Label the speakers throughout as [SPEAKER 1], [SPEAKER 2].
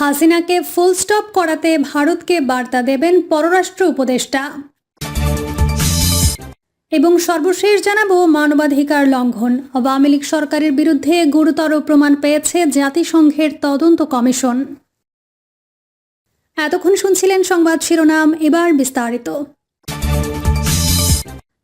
[SPEAKER 1] হাসিনাকে full stop করাতে ভারতকে বার্তা দেবেন পররাষ্ট্র উপদেষ্টা। এবং সর্বশেষ জানাব মানবাধিকার লঙ্ঘন। আওয়ামী লীগ সরকারের বিরুদ্ধে গুরুতর প্রমাণ পেয়েছে জাতিসংঘের তদন্ত কমিশন। এতক্ষণ শুনছিলেন সংবাদ শিরোনাম, এবার বিস্তারিত।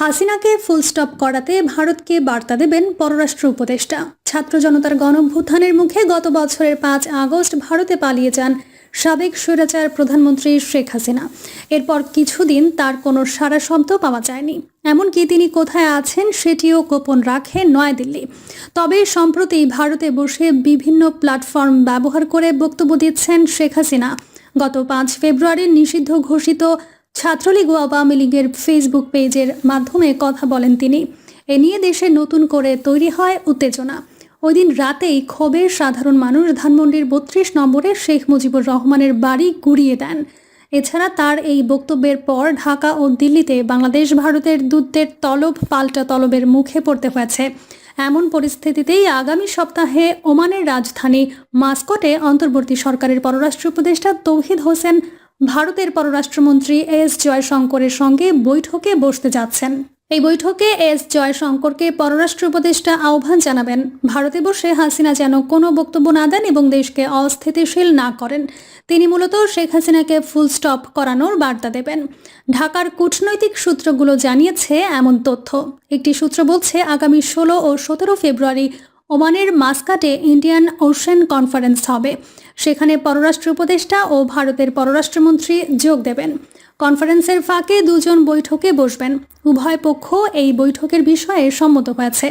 [SPEAKER 1] হাসিনাকে ফুল স্টপ করাতে ভারতকে বার্তা দেবেন পররাষ্ট্র উপদেষ্টা। ছাত্র জনতার গণভ্যুত্থানের মুখে গত বছরের পাঁচ আগস্ট ভারতে পালিয়ে যান সাবেক স্বৈরাচার প্রধানমন্ত্রী শেখ হাসিনা। এরপর কিছুদিন তার কোনো সারা শব্দ পাওয়া যায়নি। এমনকি তিনি কোথায় আছেন সেটিও গোপন রাখে নয়াদিল্লি। তবে সম্প্রতি ভারতে বসে বিভিন্ন প্ল্যাটফর্ম ব্যবহার করে বক্তব্য দিচ্ছেন শেখ হাসিনা। গত পাঁচ ফেব্রুয়ারি নিষিদ্ধ ঘোষিত ছাত্রলীগ আওয়ামী লীগের ফেসবুক পেজের মাধ্যমে কথা বলেন তিনি। এ নিয়ে দেশে নতুন করে তৈরি হয় উত্তেজনা। ওই দিন রাতেই ক্ষোভে সাধারণ মানুষ ধানমন্ডির বত্রিশ নম্বরে শেখ মুজিবুর রহমানের বাড়ি গুড়িয়ে দেন। এছাড়া তার এই বক্তব্যের পর ঢাকা ও দিল্লিতে বাংলাদেশ ভারতের দূতদের তলব পাল্টা তলবের মুখে পড়তে হয়েছে। এমন পরিস্থিতিতেই আগামী সপ্তাহে ওমানের রাজধানী মাস্কটে অন্তর্বর্তী সরকারের পররাষ্ট্র উপদেষ্টা তৌহিদ হোসেন, ভারতের পররাষ্ট্রমন্ত্রী এস জয়শঙ্করের সঙ্গে বৈঠকে বসতে যাচ্ছেন। এই বৈঠকে এস জয়শঙ্করকে পররাষ্ট্র উপদেষ্টা আহ্বান জানাবেন। ভারতে বসে হাসিনা যেন কোনো বক্তব্য না দেন এবং দেশকে অস্থিতিশীল না করেন, তিনি মূলত শেখ হাসিনাকে ফুল স্টপ করানোর বার্তা দেবেন। ঢাকার কূটনৈতিক সূত্রগুলো জানিয়েছে এমন তথ্য। একটি সূত্র বলছে, আগামী ষোলো ও সতেরো ফেব্রুয়ারি ওমানের মাস্কাটে ইন্ডিয়ান ওশেন কনফারেন্স হবে। সেখানে পররাষ্ট্র উপদেষ্টা ও ভারতের পররাষ্ট্রমন্ত্রী যোগ দেবেন। কনফারেন্সের ফাঁকে দুজন বৈঠকে বসবেন। উভয় পক্ষ এই বৈঠকের বিষয়ে সম্মত হয়েছে।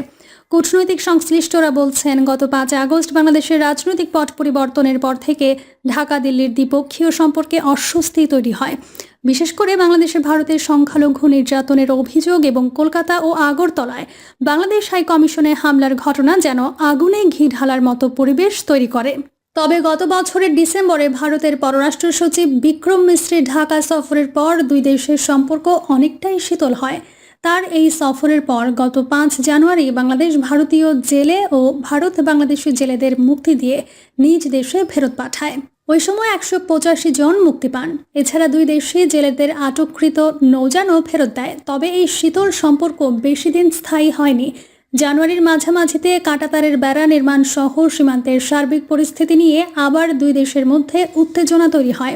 [SPEAKER 1] কূটনৈতিক সংশ্লিষ্টরা বলছেন, গত পাঁচ আগস্ট বাংলাদেশের রাজনৈতিক পট পরিবর্তনের পর থেকে ঢাকা, দিল্লির দ্বিপক্ষীয় সম্পর্কে অস্বস্তি তৈরি হয়। বিশেষ করে বাংলাদেশে ভারতের সংখ্যালঘু নির্যাতনের অভিযোগ এবং কলকাতা ও আগরতলায় বাংলাদেশ হাই কমিশনে হামলার ঘটনা যেন আগুনে ঘি ঢালার মতো পরিবেশ তৈরি করে। তবে গত বছরের ডিসেম্বরে ভারতের পররাষ্ট্র সচিব বিক্রম মিশ্রের ঢাকা সফরের পর দুই দেশের সম্পর্ক অনেকটাই শীতল হয়। তার এই সফরের পর গত পাঁচ জানুয়ারি বাংলাদেশ ভারতীয় জেলে ও ভারত বাংলাদেশি জেলেদের মুক্তি দিয়ে নিজ দেশে ফেরত পাঠায়। ওই সময় একশো পঁচাশি জন মুক্তি পান। এছাড়া দুই দেশে জেলেদের আটককৃত নৌযানও ফেরত দেয়। তবে এই শীতল সম্পর্ক বেশি দিন স্থায়ী হয়নি। জানুয়ারির মাঝামাঝিতে কাঁটাতারের বেড়া নির্মাণ সহ সীমান্তের সার্বিক পরিস্থিতি নিয়ে আবার দুই দেশের মধ্যে উত্তেজনা তৈরি হয়।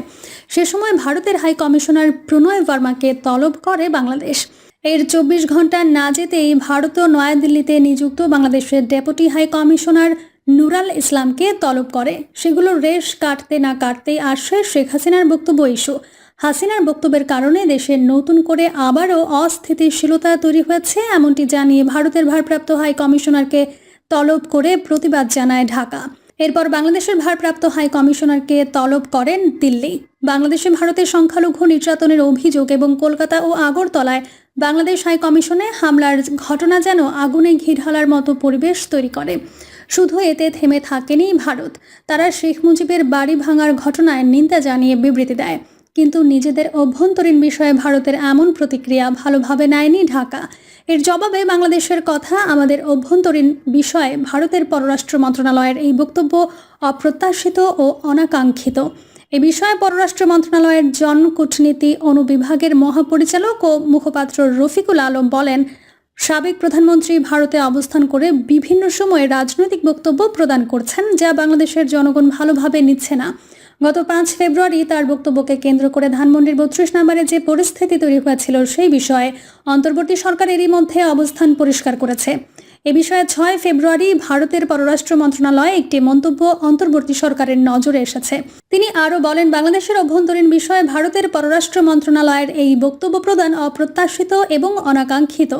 [SPEAKER 1] সে সময় ভারতের হাই কমিশনার প্রণয় বর্মাকে তলব করে বাংলাদেশ। এর চব্বিশ ঘণ্টা না যেতেই ভারত ও নয়াদিল্লিতে নিযুক্ত বাংলাদেশের ডেপুটি হাই কমিশনার নুরাল ইসলামকে তলব করে। সেগুলোর রেশ কাটতে না কাটতেই আসে শেখ হাসিনার বক্তব্য ইস্যু। হাসিনার বক্তব্যের কারণে দেশে নতুন করে আবারও অস্থিতিশীলতা তৈরি হয়েছে, এমনটি জানিয়ে ভারতের ভারপ্রাপ্ত হাই কমিশনারকে তলব করে প্রতিবাদ জানায় ঢাকা। এরপর বাংলাদেশের ভারপ্রাপ্ত হাই কমিশনারকে তলব করেন দিল্লি। বাংলাদেশে ভারতের সংখ্যালঘু নির্যাতনের অভিযোগ এবং কলকাতা ও আগরতলায় বাংলাদেশ হাই কমিশনে হামলার ঘটনা যেন আগুনে ঘি ঢালার মতো পরিবেশ তৈরি করে। শুধু এতে থেমে থাকেনি ভারত। তারা শেখ মুজিবের বাড়ি ভাঙার ঘটনায় নিন্দা জানিয়ে বিবৃতি দেয়। কিন্তু নিজেদের অভ্যন্তরীণ বিষয়ে ভারতের এমন প্রতিক্রিয়া ভালোভাবে নেয়নি ঢাকা। এর জবাবে বাংলাদেশের কথা, আমাদের অভ্যন্তরীণ বিষয়ে ভারতের পররাষ্ট্র মন্ত্রণালয়ের এই বক্তব্য অপ্রত্যাশিত ও অনাকাঙ্ক্ষিত। এ বিষয়ে পররাষ্ট্র মন্ত্রণালয়ের জনকূটনীতি অনুবিভাগের মহাপরিচালক ও মুখপাত্র রফিকুল আলম বলেন, সাবেক প্রধানমন্ত্রী ভারতে অবস্থান করে বিভিন্ন সময়ে রাজনৈতিক বক্তব্য প্রদান করছেন যা বাংলাদেশের জনগণ ভালোভাবে নিচ্ছে না। গত পাঁচ ফেব্রুয়ারি তার বক্তব্যকে কেন্দ্র করে ধানমন্ডির বত্রিশ নম্বরে যে পরিস্থিতি তৈরি হয়েছিল সেই বিষয়ে অন্তর্বর্তী সরকার এরই মধ্যে অবস্থান পরিষ্কার করেছে। এ বিষয়ে ছয় ফেব্রুয়ারি ভারতের পররাষ্ট্র মন্ত্রণালয়ে একটি মন্তব্য অন্তর্বর্তী সরকারের নজরে এসেছে। তিনি আরও বলেন, বাংলাদেশের অভ্যন্তরীণ বিষয়ে ভারতের পররাষ্ট্র মন্ত্রণালয়ের এই বক্তব্য প্রদান অপ্রত্যাশিত এবং অনাকাঙ্ক্ষিত।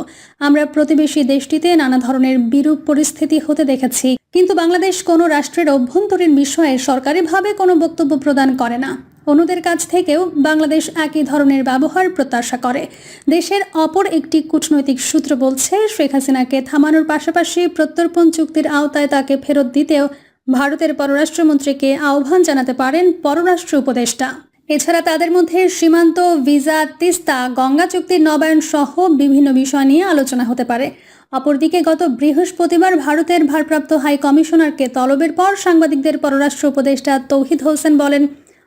[SPEAKER 1] আমরা প্রতিবেশী দেশটিতে নানা ধরনের বিরূপ পরিস্থিতি হতে দেখেছি। কিন্তু বাংলাদেশ কোনো রাষ্ট্রের অভ্যন্তরীণ বিষয়ে সরকারিভাবে কোনো বক্তব্য প্রদান করে না। অন্যদের কাছ থেকেও বাংলাদেশ একই ধরনের ব্যবহার প্রত্যাশা করে। দেশের অপর একটি কূটনৈতিক সূত্র বলছে, শেখ হাসিনাকে থামানোর পাশাপাশি প্রত্যর্পণ চুক্তির আওতায় তাকে ফেরত দিতেও ভারতের পররাষ্ট্রমন্ত্রীকে আহ্বান জানাতে পারেন পররাষ্ট্র উপদেষ্টা। এছাড়া তাদের মধ্যে সীমান্ত, ভিসা, তিস্তা, গঙ্গা চুক্তির নবায়ন সহ বিভিন্ন বিষয় নিয়ে আলোচনা হতে পারে। অপরদিকে গত বৃহস্পতিবার ভারতের ভারপ্রাপ্ত হাই কমিশনারকে তলবের পর সাংবাদিকদের পররাষ্ট্র উপদেষ্টা তৌহিদ হোসেন বলেন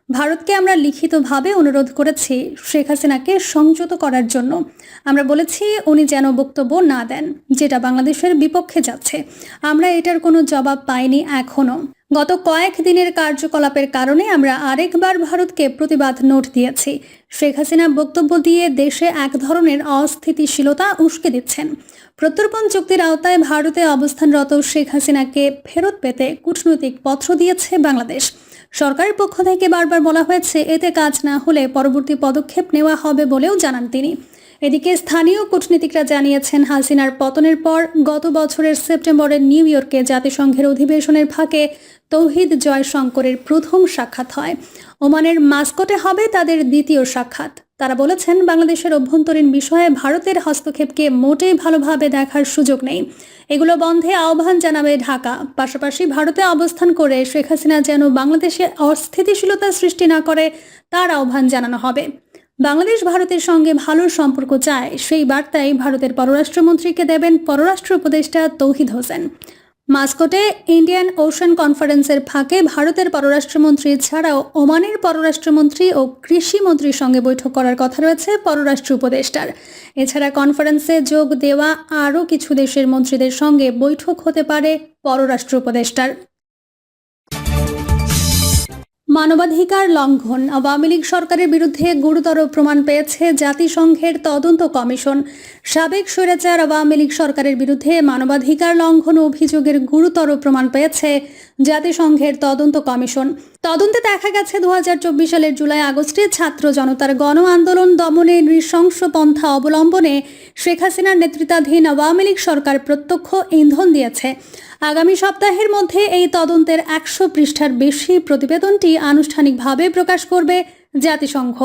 [SPEAKER 1] ভারতকে আমরা লিখিতভাবে অনুরোধ করেছি শেখ হাসিনাকে সংযত করার জন্য। আমরা বলেছি, উনি যেন বক্তব্য না দেন, যেটা বাংলাদেশের বিপক্ষে যাচ্ছে। আমরা এটার কোনো জবাব পাইনি এখনও গত কয়েক দিনের কার্যকলাপের কারণে আমরা আরেকবার ভারতকে প্রতিবাদ নোট দিয়েছি। শেখ হাসিনা বক্তব্য দিয়ে দেশে এক ধরনের অস্থিতিশীলতা উস্কে দিচ্ছেন। প্রত্যর্পণ চুক্তির আওতায় ভারতে অবস্থানরত শেখ হাসিনাকে ফেরত পেতে কূটনৈতিক পত্র দিয়েছে বাংলাদেশ। সরকারের পক্ষ থেকে বারবার বলা হয়েছে, এতে কাজ না হলে পরবর্তী পদক্ষেপ নেওয়া হবে বলেও জানান তিনি। এদিকে স্থানীয় কূটনীতিকরা জানিয়েছেন, হাসিনার পতনের পর গত বছরের সেপ্টেম্বরে নিউ ইয়র্কে জাতিসংঘের অধিবেশনের ফাঁকে তৌহিদ জয়শঙ্করের প্রথম সাক্ষাৎ হয়। ওমানের মাস্কটে হবে তাদের দ্বিতীয় সাক্ষাৎ। তারা বলেছেন, বাংলাদেশের অভ্যন্তরীণ বিষয়ে ভারতের হস্তক্ষেপকে মোটেই ভালোভাবে দেখার সুযোগ নেই। এগুলো বন্ধে আহ্বান জানাবে ঢাকা। পাশাপাশি ভারতে অবস্থান করে শেখ হাসিনা যেন বাংলাদেশে অস্থিতিশীলতা সৃষ্টি না করে, তার আহ্বান জানানো হবে। বাংলাদেশ ভারতের সঙ্গে ভালো সম্পর্ক চায়, সেই বার্তাই ভারতের পররাষ্ট্রমন্ত্রীকে দেবেন পররাষ্ট্র উপদেষ্টা তৌহিদ হোসেন। মাস্কোটে ইন্ডিয়ান ওশান কনফারেন্সের ফাঁকে ভারতের পররাষ্ট্রমন্ত্রী ছাড়াও ওমানের পররাষ্ট্রমন্ত্রী ও কৃষিমন্ত্রীর সঙ্গে বৈঠক করার কথা রয়েছে পররাষ্ট্র উপদেষ্টার। এছাড়া কনফারেন্সে যোগ দেওয়া আরও কিছু দেশের মন্ত্রীদের সঙ্গে বৈঠক হতে পারে পররাষ্ট্র উপদেষ্টার। মানবাধিকার লঙ্ঘন। আওয়ামী লীগ সরকারের বিরুদ্ধে গুরুতর প্রমাণ পেয়েছে জাতিসংঘের তদন্ত কমিশন। সাবেক স্বৈরাচার আওয়ামী লীগ সরকারের বিরুদ্ধে মানবাধিকার লঙ্ঘন অভিযোগের গুরুতর প্রমাণ পেয়েছে জাতিসংঘের তদন্ত কমিশন। তদন্তে দেখা গেছে দু হাজার চব্বিশ সালের জুলাই আগস্টে ছাত্র জনতার গণ আন্দোলন দমনে নৃশংস পন্থা অবলম্বনে শেখ হাসিনার নেতৃত্বাধীন আওয়ামী লীগ সরকার প্রত্যক্ষ ইন্ধন দিয়েছে। আগামী সপ্তাহের মধ্যে এই তদন্তের একশো পৃষ্ঠার বেশি প্রতিবেদনটি আনুষ্ঠানিকভাবে প্রকাশ করবে জাতিসংঘ।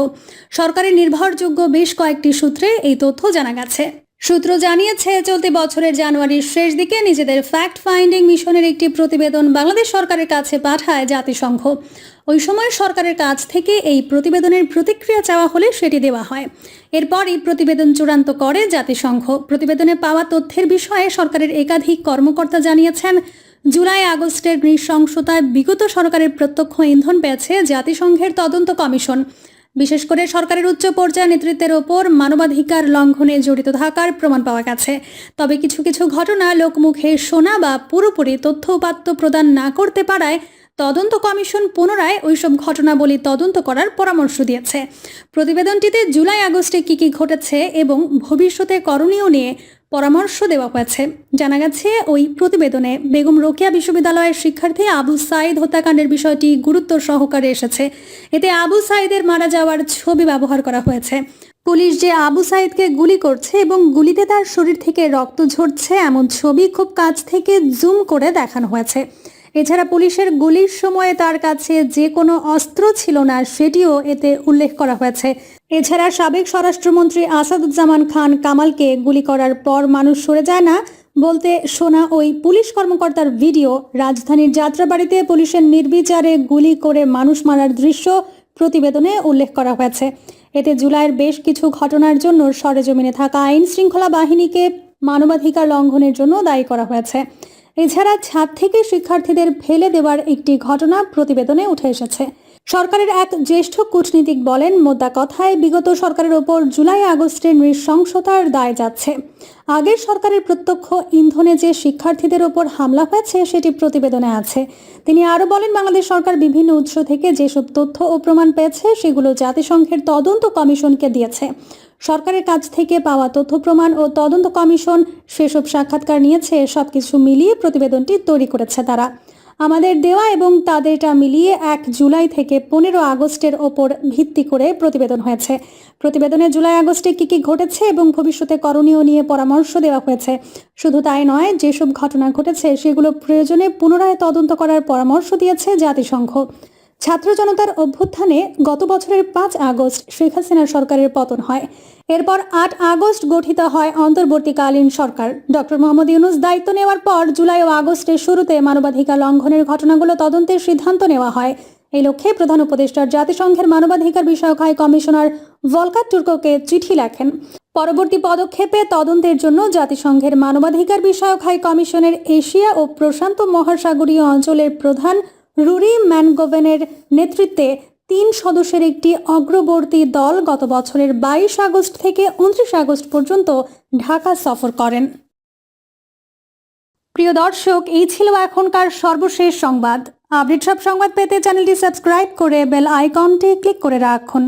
[SPEAKER 1] সরকারের নির্ভরযোগ্য বেশ কয়েকটি সূত্রে এই তথ্য জানা গেছে। সূত্র জানিয়েছে, চলতি বছরের জানুয়ারির শেষ দিকে নিজেদের ফ্যাক্ট ফাইন্ডিং মিশনের একটি প্রতিবেদন বাংলাদেশ সরকারের কাছে পাঠায় জাতিসংঘ। ওই সময় সরকারের কাছ থেকে এই প্রতিবেদনের প্রতিক্রিয়া চাওয়া হলে সেটি দেওয়া হয়। এরপরই প্রতিবেদন চূড়ান্ত করে জাতিসংঘ। প্রতিবেদনে পাওয়া তথ্যের বিষয়ে সরকারের একাধিক কর্মকর্তা জানিয়েছেন, জুলাই আগস্টের নৃশংসতায় বিগত সরকারের প্রত্যক্ষ ইন্ধন পেয়েছে জাতিসংঘের তদন্ত কমিশন। বিশেষ করে সরকারের উচ্চ পর্যায়ে নেতৃত্বের ওপর মানবাধিকার লঙ্ঘনে জড়িত থাকার প্রমাণ পাওয়া গেছে। তবে কিছু কিছু ঘটনা লোকমুখে শোনা বা পুরোপুরি তথ্য উপাত্ত প্রদান না করতে পারায় তদন্ত কমিশন পুনরায় ওইসব ঘটনাবলী তদন্ত করার পরামর্শ দিয়েছে। প্রতিবেদনটিতে জুলাই আগস্টে কী কী ঘটেছে এবং ভবিষ্যতে করণীয় নিয়ে পরামর্শ দেওয়া হয়েছে। জানা গেছে, ওই প্রতিবেদনে বেগম রোকেয়া বিশ্ববিদ্যালয়ের শিক্ষার্থী আবু সাইদ হত্যাকাণ্ডের বিষয়টি গুরুত্ব সহকারে এসেছে। এতে আবু সাইদের মারা যাওয়ার ছবি ব্যবহার করা হয়েছে। পুলিশ যে আবু সাইদকে গুলি করছে এবং গুলিতে তার শরীর থেকে রক্ত ঝরছে এমন ছবি খুব কাছ থেকে জুম করে দেখানো হয়েছে। এছাড়া পুলিশের গুলির সময়ে তার কাছে যে কোনো অস্ত্র ছিল না, সেটিও এতে উল্লেখ করা হয়েছে। এছাড়া সাবেক স্বরাষ্ট্রমন্ত্রী আসাদুজ্জামান খান কামালকে গুলি করার পর মানুষ সরে যায় না বলতে শোনা ওই পুলিশ কর্মকর্তার ভিডিও। রাজধানীর যাত্রাবাড়িতে পুলিশের নির্বিচারে গুলি করে মানুষ মারার দৃশ্য প্রতিবেদনে উল্লেখ করা হয়েছে। এতে জুলাইয়ের বেশ কিছু ঘটনার জন্য সরেজমিনে থাকা আইন শৃঙ্খলা বাহিনীকে মানবাধিকার লঙ্ঘনের জন্য দায়ী করা হয়েছে। এছাড়া ছাদ থেকে শিক্ষার্থীদের ফেলে দেওয়ার একটি ঘটনা প্রতিবেদনে উঠে এসেছে। সরকারের এক জ্যেষ্ঠ কূটনীতিক বলেন, মোদ্দা কথায় বিগত সরকারের ওপর জুলাই আগস্টের নৃশংসতার দায় যাচ্ছে। আগের সরকারের প্রত্যক্ষ ইন্ধনে যে শিক্ষার্থীদের ওপর হামলা হয়েছে, সেটি প্রতিবেদনে আছে। তিনি আরও বলেন, বাংলাদেশ সরকার বিভিন্ন উৎস থেকে যেসব তথ্য ও প্রমাণ পেয়েছে, সেগুলো জাতিসংঘের তদন্ত কমিশনকে দিয়েছে। সরকারের কাছ থেকে পাওয়া তথ্য, প্রমাণ ও তদন্ত কমিশন সেসব সাক্ষাৎকার নিয়েছে, সবকিছু মিলিয়ে প্রতিবেদনটি তৈরি করেছে তারা। আমাদের দেওয়া এবং তাদেরটা মিলিয়ে এক জুলাই থেকে পনেরো আগস্টের ওপর ভিত্তি করে প্রতিবেদন হয়েছে। প্রতিবেদনে জুলাই আগস্টে কি কি ঘটেছে এবং ভবিষ্যতে করণীয় নিয়ে পরামর্শ দেওয়া হয়েছে। শুধু তাই নয়, যেসব ঘটনা ঘটেছে সেগুলো প্রয়োজনে পুনরায় তদন্ত করার পরামর্শ দিয়েছে জাতিসংঘ। ছাত্র জনতার অভ্যুত্থানে গত বছরের পাঁচ আগস্ট শেখ হাসিনার সরকারের পতন হয়। এরপর আট আগস্ট গঠিত হয় অন্তর্বর্তীকালীন সরকার। ডক্টর মোহাম্মদ ইউনুস দায়িত্ব নেওয়ার পর জুলাই ও আগস্টের শুরুতে মানবাধিকার লঙ্ঘনের ঘটনাগুলো তদন্তের সিদ্ধান্ত নেওয়া হয়। এই লক্ষ্যে প্রধান উপদেষ্টার জাতিসংঘের মানবাধিকার বিষয়ক হাই কমিশনার ভলকার টুর্কোকে চিঠি লেখেন। পরবর্তী পদক্ষেপে তদন্তের জন্য জাতিসংঘের মানবাধিকার বিষয়ক হাই কমিশনের এশিয়া ও প্রশান্ত মহাসাগরীয় অঞ্চলের প্রধান রুরি ম্যানগোভেনের নেতৃত্বে তিন সদস্যের একটি অগ্রবর্তী দল গত বছরের বাইশ আগস্ট থেকে উনত্রিশ আগস্ট পর্যন্ত ঢাকা সফর করেন। প্রিয় দর্শক, এই ছিল এখনকার সর্বশেষ সংবাদ। আপডেট সব সংবাদ পেতে চ্যানেলটি সাবস্ক্রাইব করে বেল আইকনটি ক্লিক করে রাখুন।